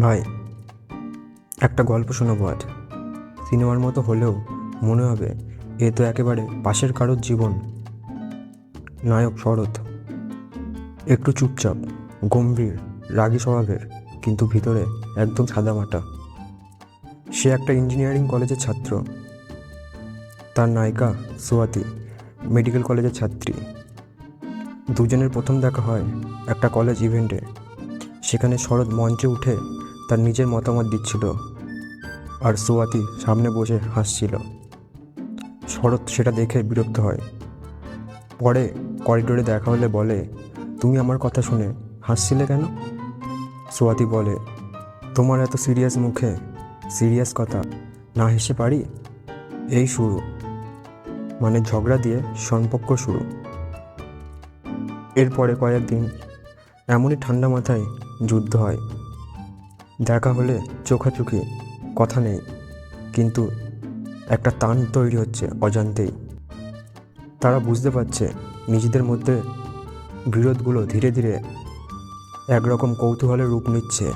ভাই একটা গল্প শোনাবো আজ। সিনেমার মতো হলেও মনে হবে এ তো একেবারে পাশের কারোর জীবন। নায়ক শরৎ। একটু চুপচাপ, গম্ভীর, রাগী স্বভাবের, কিন্তু ভিতরে একদম সাদামাটা। সে একটা ইঞ্জিনিয়ারিং কলেজের ছাত্র। তার নায়িকা সুয়াতি মেডিকেল কলেজের ছাত্রী। দুজনের প্রথম দেখা হয় একটা কলেজ ইভেন্টে। সেখানে শরৎ মঞ্চে উঠে তার নিজের মতামত দিচ্ছিল আর সোয়াতি সামনে বসে হাসছিল। শরৎ সেটা দেখে বিরক্ত হয়। পরে করিডোরে দেখা হলে বলে, তুমি আমার কথা শুনে হাসছিলে কেন? সোয়াতি বলে, তোমার এত সিরিয়াস মুখে, সিরিয়াস কথা না হেসে পারি? এই শুরু। মানে ঝগড়া দিয়ে সম্পর্ক শুরু। এরপরে কয়েকদিন এমনই ঠান্ডা মাথায় যুদ্ধ হয়। দেখা হলে চোখাচোখি কথা নেই, কিন্তু একটা টান তৈরি হচ্ছে অজান্তেই। তারা বুঝতে পারছে নিজেদের মধ্যে বিরোধগুলো ধীরে ধীরে একরকম কৌতূহলের রূপ নিচ্ছে।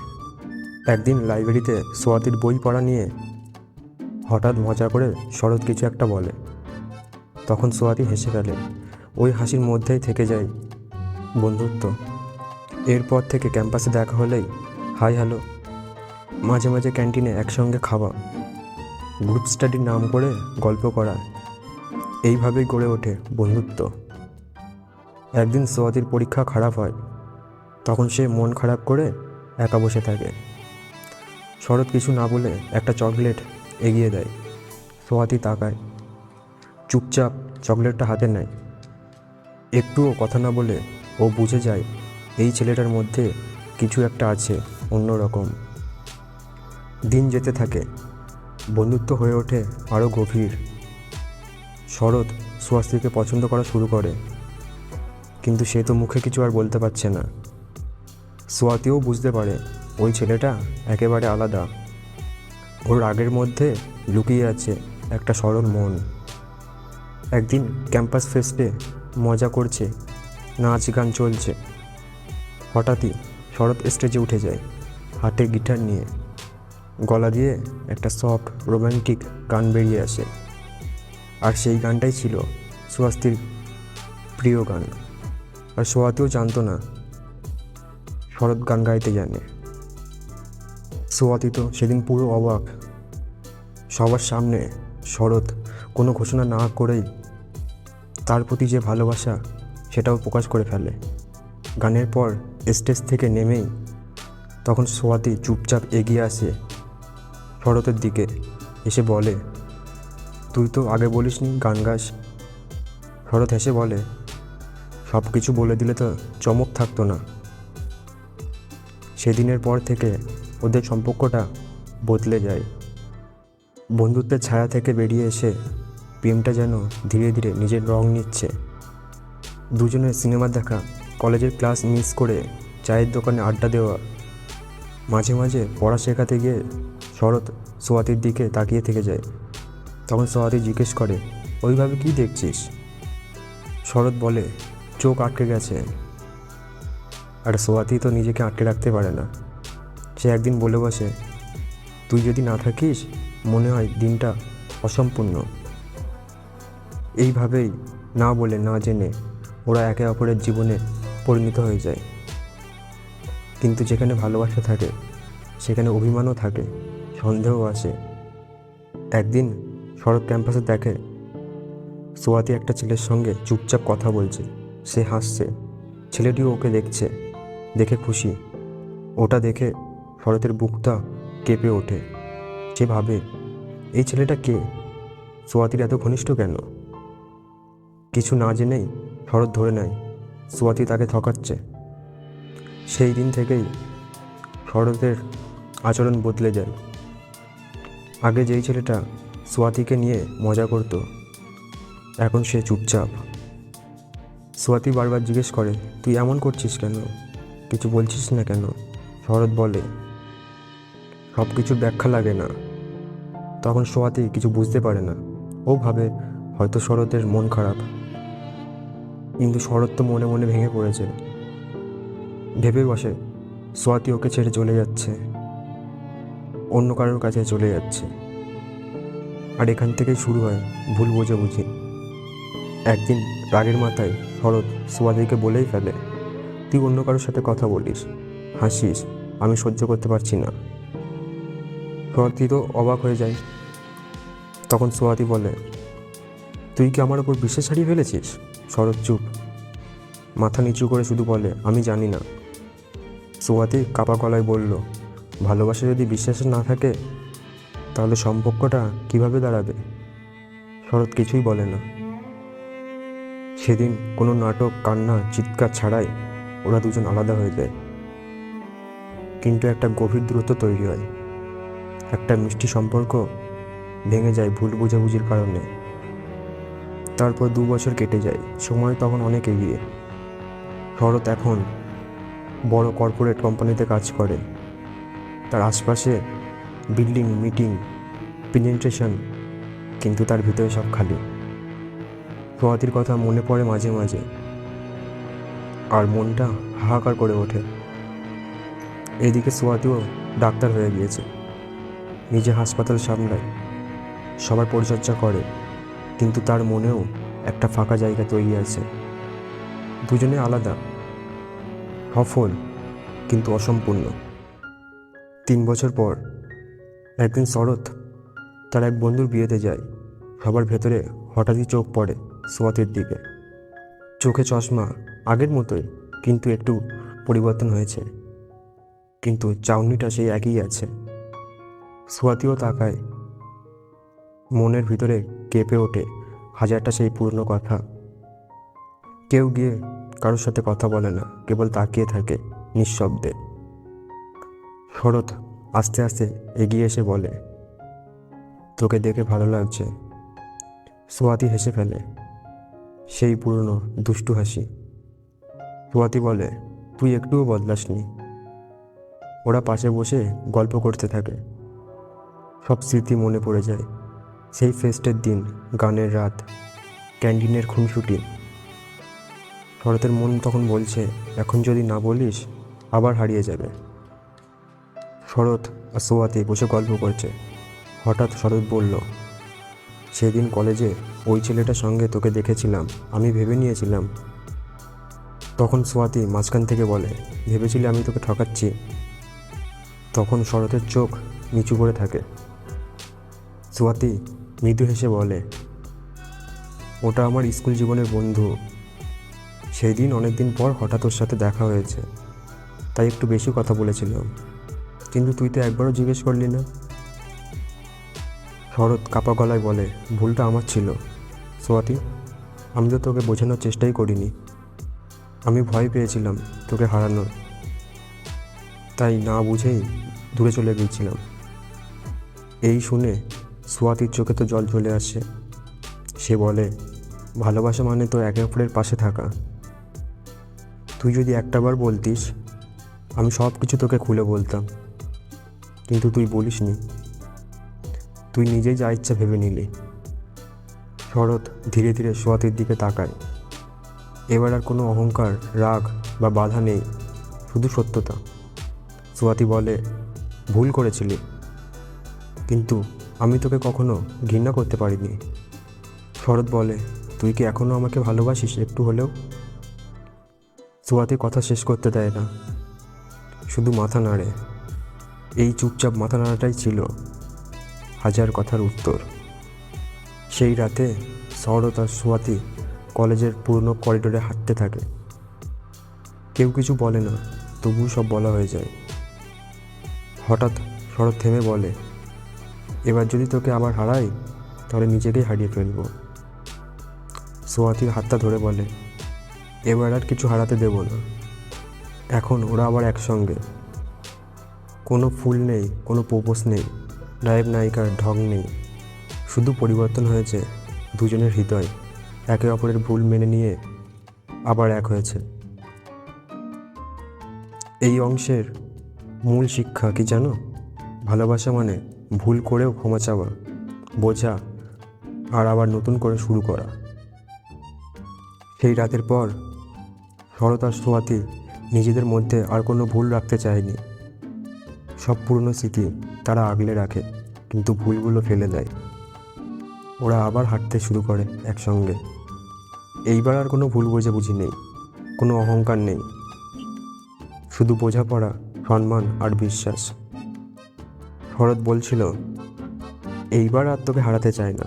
একদিন লাইব্রেরিতে সোয়াতির বই পড়া নিয়ে হঠাৎ মজা করে শরৎ কিছু একটা বলে। তখন সোয়াতি হেসে ফেলে, ওই হাসির মধ্যেই থেকে যায় বন্ধুত্ব। এরপর থেকে ক্যাম্পাসে দেখা হলেই, হাই হ্যালো, মাঝে মাঝে ক্যান্টিনে একসঙ্গে খাওয়া, গ্রুপ স্টাডির নাম করে গল্প করা, এইভাবেই গড়ে ওঠে বন্ধুত্ব। একদিন সোয়াতির পরীক্ষা খারাপ হয়, তখন সে মন খারাপ করে একা বসে থাকে। শরৎ কিছু না বলে একটা চকলেট এগিয়ে দেয়, সোয়াতি তাকায়, চুপচাপ চকলেটটা হাতে নেয়। একটুও কথা না বলে ও বুঝে যায় এই ছেলেটার মধ্যে কিছু একটা আছে অন্যরকম দিন যেতে থাকে, বন্ধুত্ব হয়ে ওঠে আরও গভীর। শরৎ সুয়াস্তিকে পছন্দ করা শুরু করে, কিন্তু সে তো মুখে কিছু আর বলতে পারছে না। সোয়াতিও বুঝতে পারে, ওই ছেলেটা একেবারে আলাদা। ওর রাগের মধ্যে লুকিয়ে আছে একটা সরল মন। একদিন ক্যাম্পাস ফেস্টে মজা করছে, নাচ গান চলছে। হঠাৎই শরৎ স্টেজে উঠে যায়, হাতে গিটার নিয়ে। গলা দিয়ে একটা সফট রোমান্টিক গান বেরিয়ে আসে। আর সেই গানটাই ছিল সুহাস্তির প্রিয় গান। আর সোয়াতিও জানতো না শরৎ গান গাইতে জানে। সোয়াতি তো সেদিন পুরো অবাক। সবার সামনে শরৎ কোনো ঘোষণা না করেই তার প্রতি যে ভালোবাসা সেটাও প্রকাশ করে ফেলে। গানের পর স্টেজ থেকে নেমেই তখন সোয়াতি চুপচাপ এগিয়ে আসে শরতের দিকে। এসে বলে, তুই তো আগে বলিসনি গান গাস। শরৎ হেসে বলে সব কিছু বলে দিলে তো চমক থাকতো না। সেদিনের পর থেকে ওদের সম্পর্কটা বদলে যায়। বন্ধুত্বের ছায়া থেকে বেরিয়ে এসে প্রেমটা যেন ধীরে ধীরে নিজের রং নিচ্ছে। দুজনের সিনেমা দেখা কলেজের ক্লাস মিস করে চায়ের দোকানে আড্ডা দেওয়া। মাঝে মাঝে পড়া শেখাতে গিয়ে শরৎ সোয়াতির দিকে তাকিয়ে থেকে যায়। তখন সোয়াতি জিজ্ঞেস করে, ওইভাবে কি দেখছিস? শরৎ বলে, চোখ আটকে গেছে। আর সোয়াতি তো নিজেকে আটকে রাখতে পারে না। সে একদিন বলে বসে, তুই যদি না থাকিস, মনে হয় দিনটা অসম্পূর্ণ। এইভাবেই না বলে, না জেনে ওরা একে অপরের জীবনে পরিণত হয়ে যায়। কিন্তু যেখানে ভালোবাসা থাকে, সেখানে অভিমানও থাকে, সন্দেহও আসে। একদিন শরৎ ক্যাম্পাসে দেখে সোয়াতি একটা ছেলের সঙ্গে চুপচাপ কথা বলছে। সে হাসছে। ছেলেটিও ওকে দেখছে, দেখে খুশি। ওটা দেখে শরতের বুকটা কেঁপে ওঠে। সে ভাবে, এই ছেলেটা কে? সোয়াতির এত ঘনিষ্ঠ কেন? কিছু না জেনেই শরৎ ধরে নেয়। সোয়াতি তাকে ঠকাচ্ছে। সেই দিন থেকেই শরতের আচরণ বদলে যায়। আগে যেই ছেলেটা সোয়াতিকে নিয়ে মজা করত, এখন সে চুপচাপ। সোয়াতি বারবার জিজ্ঞেস করে, তুই এমন করছিস কেন? কিছু বলছিস না কেন? শরৎ বলে সব কিছুর ব্যাখ্যা লাগে না। তখন সোয়াতি কিছু বুঝতে পারে না। ও ভাবে হয়তো শরতের মন খারাপ। কিন্তু শরৎ তো মনে মনে ভেঙে পড়েছে। ভেবে বসে, সোয়াতি ওকে ছেড়ে চলে যাচ্ছে। অন্য কারোর কাছে চলে যাচ্ছে। আর এখান থেকেই শুরু হয় ভুল বোঝাবুঝি। একদিন রাগের মাথায় শরৎ সুয়াদিকে বলেই ফেলে, তুই অন্য কারোর সাথে কথা বলিস, হাসিস, আমি সহ্য করতে পারছি না। শরৎই তো অবাক হয়ে যায়। তখন সোয়াদি বলে তুই কি আমার ওপর বিশ্বাস হারিয়ে ফেলেছিস? শরৎ, চুপ। মাথা নিচু করে শুধু বলে, আমি জানি না। সোয়াতি কাপা কলায় বলল, ভালোবাসা যদি বিশ্বাস না থাকে, তাহলে সম্পর্কটা কীভাবে দাঁড়াবে? শরৎ কিছুই বলে না। সেদিন কোনো নাটক, কান্না, চিৎকার ছাড়াই ওরা দুজন আলাদা হয়ে যায়। কিন্তু একটা গভীর দূরত্ব তৈরি হয়। একটা মিষ্টি সম্পর্ক ভেঙে যায় ভুল বোঝাবুঝির কারণে। তারপর দু বছর কেটে যায়। সময় তখন অনেক এগিয়ে। শরৎ এখন বড় কর্পোরেট কোম্পানিতে কাজ করে। তার আশপাশে বিল্ডিং, মিটিং, প্রেজেন্টেশন, কিন্তু তার ভিতরে সব খালি। সোয়াতির কথা মনে পড়ে মাঝে মাঝে। আর মনটা হাহাকার করে ওঠে। এদিকে সোয়াতিও ডাক্তার হয়ে গিয়েছে। নিজে হাসপাতাল সামলায়। সবার পরিচর্যা করে। কিন্তু তার মনেও একটা ফাঁকা জায়গা তৈরি আছে দুজনে আলাদা। সফল, কিন্তু অসম্পূর্ণ। তিন বছর পর একদিন শরৎ তার এক বন্ধুর বিয়েতে যায়। সবার ভেতরে হঠাৎই চোখ পড়ে সোয়াতির দিকে। চোখে চশমা আগের মতোই, কিন্তু একটু পরিবর্তন হয়েছে। কিন্তু চাউনিটা সেই একই আছে। সোয়াতিও তাকায়। মনের ভিতরে কেঁপে ওঠে। হাজারটা সেই পুরনো কথা। কেউ গিয়ে কারোর সাথে কথা বলে না, কেবল তাকিয়ে থাকে নিঃশব্দে। শরৎ আস্তে আস্তে এগিয়ে এসে বলে, তোকে দেখে ভালো লাগছে। সোয়াতি হেসে ফেলে, সেই পুরনো দুষ্টু হাসি। সোয়াতি বলে, তুই একটুও বদলাসনি। ওরা পাশে বসে গল্প করতে থাকে। সব স্মৃতি মনে পড়ে যায়। সেই ফেস্টের দিন, গানের রাত, ক্যান্টিনের খুনসুটি। শরতের মন তখন বলছে, এখন যদি না বলিস, আবার হারিয়ে যাবে। শরৎ আর সোয়াতি বসে গল্প করছে। হঠাৎ শরৎ বলল, সেদিন কলেজে ওই ছেলেটার সঙ্গে তোকে দেখেছিলাম, আমি ভেবে নিয়েছিলাম। তখন সোয়াতি মাঝখান থেকে বলে, ভেবেছিলি আমি তোকে ঠকাচ্ছি? তখন শরতের চোখ নিচু করে থাকে। সোয়াতি মৃদু হেসে বলে, ওটা আমার স্কুল জীবনের বন্ধু। সেই দিন অনেক দিন পর হঠাৎ ওর সাথে দেখা হয়েছে। তাই একটু বেশি কথা বলেছিলাম। কিন্তু তুই তো একবারও জিজ্ঞেস করলি না? শরৎ কাপা গলায় বলে, ভুলটা আমার ছিল। সোয়াতি আমি তো তোকে বোঝানোর চেষ্টাই করিনি। আমি ভয় পেয়েছিলাম তোকে হারানোর। তাই না বুঝেই দূরে চলে গিয়েছিলাম। এই শুনে সোয়াতির চোখে তো জল চলে আসে। সে বলে, ভালোবাসা মানে তো একে অপরের পাশে থাকা। তুই যদি একটাবার বলতিস, আমি সব কিছু তোকে খুলে বলতাম। কিন্তু তুই বলিসনি। তুই নিজেই যা ইচ্ছা ভেবে নিলি। শরৎ ধীরে ধীরে সোয়াতির দিকে তাকায়। এবার আর কোনো অহংকার, রাগ বা বাধা নেই, শুধু সত্যতা। সোয়াতি বলে, ভুল করেছিলি। কিন্তু আমি তোকে কখনো ঘৃণা করতে পারিনি। শরৎ বলে, তুই কি এখনও আমাকে ভালোবাসিস একটু হলেও? সোয়াতি কথা শেষ করতে দেয় না। শুধু মাথা নাড়ে। এই চুপচাপ মাথা নাড়াটাই ছিল হাজার কথার উত্তর। সেই রাতে শরৎ আর সোয়াতি কলেজের পুরনো করিডোরে হাঁটতে থাকে। কেউ কিছু বলে না, তবুও সব বলা হয়ে যায়। হঠাৎ শরৎ থেমে বলে এবার যদি তোকে আবার হারাই, তাহলে নিজেকেই হারিয়ে ফেলব। সোয়াতির হাতটা ধরে বলে, এবার আর কিছু হারাতে দেব না। এখন ওরা আবার একসঙ্গে। কোনো ফুল নেই, কোনো পোপোস নেই নায়ক নায়িকার ঢং নেই। শুধু পরিবর্তন হয়েছে দুজনের হৃদয়। একে অপরের ভুল মেনে নিয়ে আবার এক হয়েছে। এই অংশের মূল শিক্ষা কি জানো? ভালোবাসা মানে ভুল করেও ক্ষমা চাওয়া, বোঝা আর আবার নতুন করে শুরু করা। সেই রাতের পর শরৎ আর সোয়াতি নিজেদের মধ্যে আর কোনো ভুল রাখতে চায়নি। সব পুরনো স্মৃতি তারা আগলে রাখে, কিন্তু ভুলগুলো ফেলে দেয়। ওরা আবার হাঁটতে শুরু করে একসঙ্গে। এইবার আর কোনো ভুল বোঝাবুঝি নেই, কোনো অহংকার নেই। শুধু বোঝাপড়া, সম্মান আর বিশ্বাস। শরৎ বলছিল, এইবার আর তোকে হারাতে চাই না।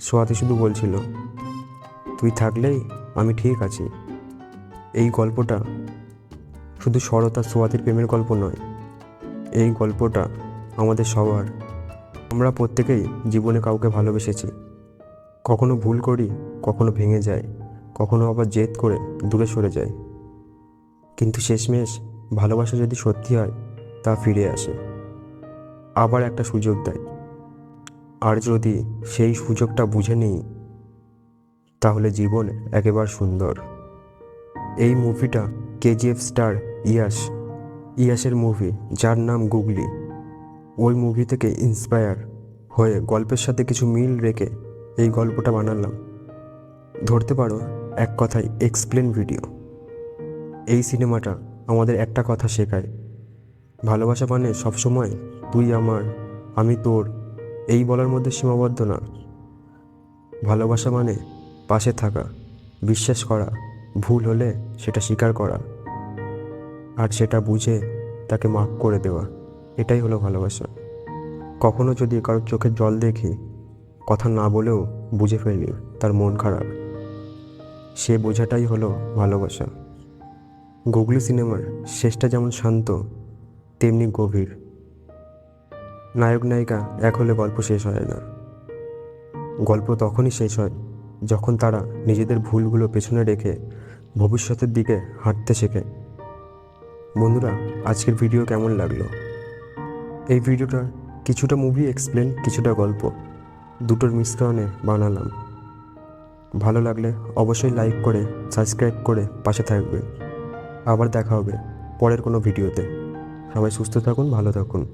সোয়াতি শুধু বলছিল, তুই থাকলেই আমি ঠিক আছি। এই গল্পটা শুধু শরৎ আর সোয়াতির প্রেমের গল্প নয়, এই গল্পটা আমাদের সবার। আমরা প্রত্যেকেই জীবনে কাউকে ভালোবেসেছি। কখনো ভুল করি, কখনো ভেঙে যায় কখনো আবার জেদ করে দূরে সরে যায় কিন্তু শেষমেশ ভালোবাসা যদি সত্যি হয়, তা ফিরে আসে। আবার একটা সুযোগ দেয়। আর যদি সেই সুযোগটা বুঝে নিই, তাহলে জীবন একেবারে সুন্দর। এই মুভিটা কেজিএফ স্টার ইয়াস ইয়াসের মুভি, যার নাম গুগলি। ওই মুভি থেকে ইন্সপায়ার হয়ে গল্পের সাথে কিছু মিল রেখে এই গল্পটা বানালাম। ধরতে পারো, এক কথায় এক্সপ্লেন ভিডিও এই সিনেমাটা আমাদের একটা কথা শেখায়। ভালোবাসা মানে সবসময় তুই আমার, আমি তোর, এই বলার মধ্যে সীমাবদ্ধ না। ভালোবাসা মানে পাশে থাকা, বিশ্বাস করা, ভুল হলে সেটা স্বীকার করা। আর সেটা বুঝে তাকে মাফ করে দেওয়া, এটাই হলো ভালোবাসা। কখনো যদি কারোর চোখের জল দেখি, কথা না বলেও বুঝে ফেলি তার মন খারাপ। সে বোঝাটাই হলো ভালোবাসা। গুগলি সিনেমার শেষটা যেমন শান্ত, তেমনি গভীর। নায়ক নায়িকা এক হলে গল্প শেষ হয় না। গল্প তখনই শেষ হয় যখন তারা নিজেদের ভুলগুলো পেছনে রেখে ভবিষ্যতের দিকে হাঁটতে শেখে। বন্ধুরা, আজকের ভিডিও কেমন লাগল? এই ভিডিওটা কিছুটা মুভি এক্সপ্লেন কিছুটা গল্প দুটোর মিশ্রণে বানালাম। ভালো লাগলে অবশ্যই লাইক করে সাবস্ক্রাইব করে পাশে থাকবে আবার দেখা হবে পরের কোনো ভিডিওতে। সবাই সুস্থ থাকুন, ভালো থাকুন।